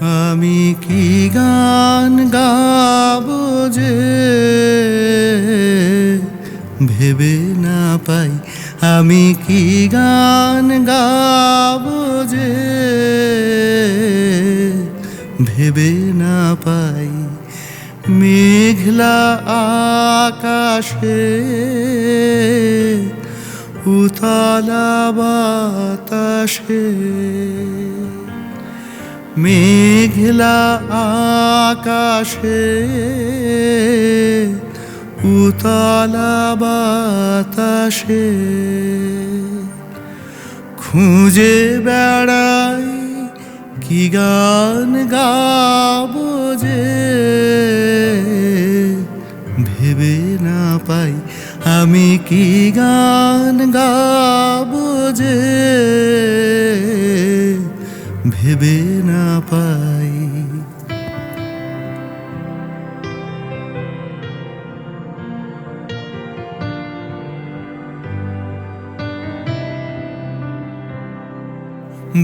আমি কি গান গাব যে? ভেবে না পাই আমি কি গান গাবো যে? ভেবে না পাই মেঘলা আকাশে উতলা বাতাসে। মেঘলা আকাশে উতলা বাতাসে খুঁজে বেড়াই কি গান গাবো যে ভেবে না পাই আমি কি গান গাবো যে ভেবে না পাই।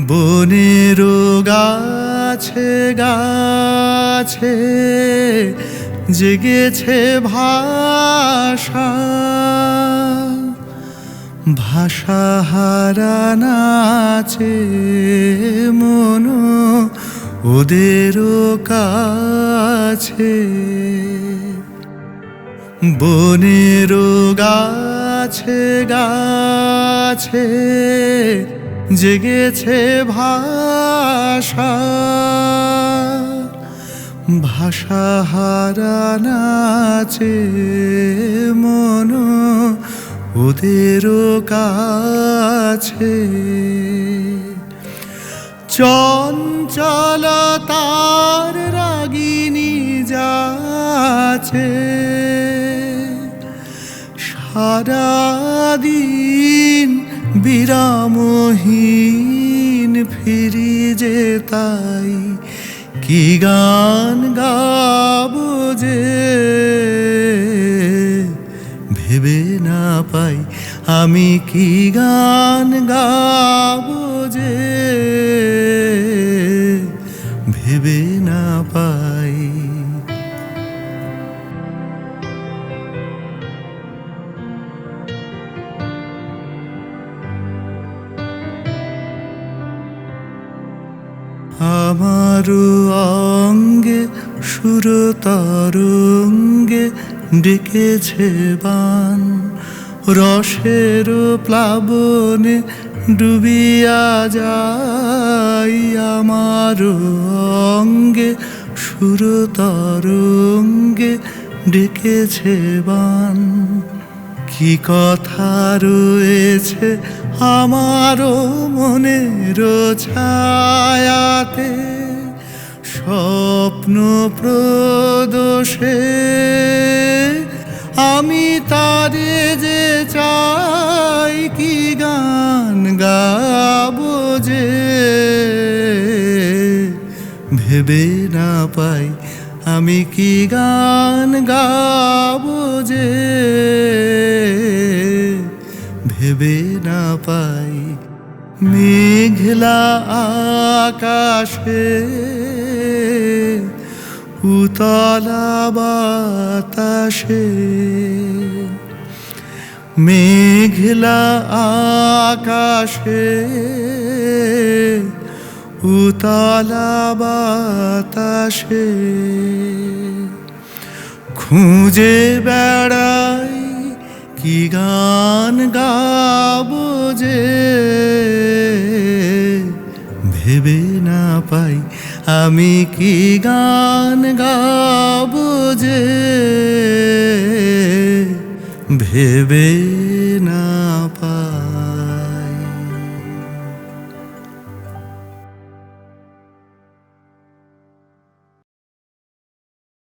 বনের গাছে গাছে জেগেছে ভাষা। ভাষা হারানাছে মন। ওদেরও কাছে বনের গাছে গাছে জেগেছে ভাষা। ভাষা হারানাছে মন ওদেরও কাছে। চঞ্চলতার রাগিনী যাচ্ছে। সারাদিন বিরামহীন ফিরি যে তাই কি গান গাব যে? ভেবে পাই, আমি কি গান গাবো যে ভেবে না পাই? আমার অঙ্গে সুর তরঙ্গে ডেকেছে বান। রসের প্লাবনে ডুবিয়া যাই আমার অঙ্গে সুর তরঙ্গে ডেকেছে বান। কি কথা রয়েছে আমারও মনের ছায়াতে? স্বপ্ন প্রদোষে চাই কি গান গাবো যে? ভেবে না পাই আমি কি গান গাবো যে? ভেবে না পাই মেঘলা আকাশে উতলা বাতাসে। মেঘলা আকাশে উতলা বাতাসে খুঁজে বেড়াই কি গান গাবো যে ভেবে না পাই আমি কি গান গাবো যে ভেবে না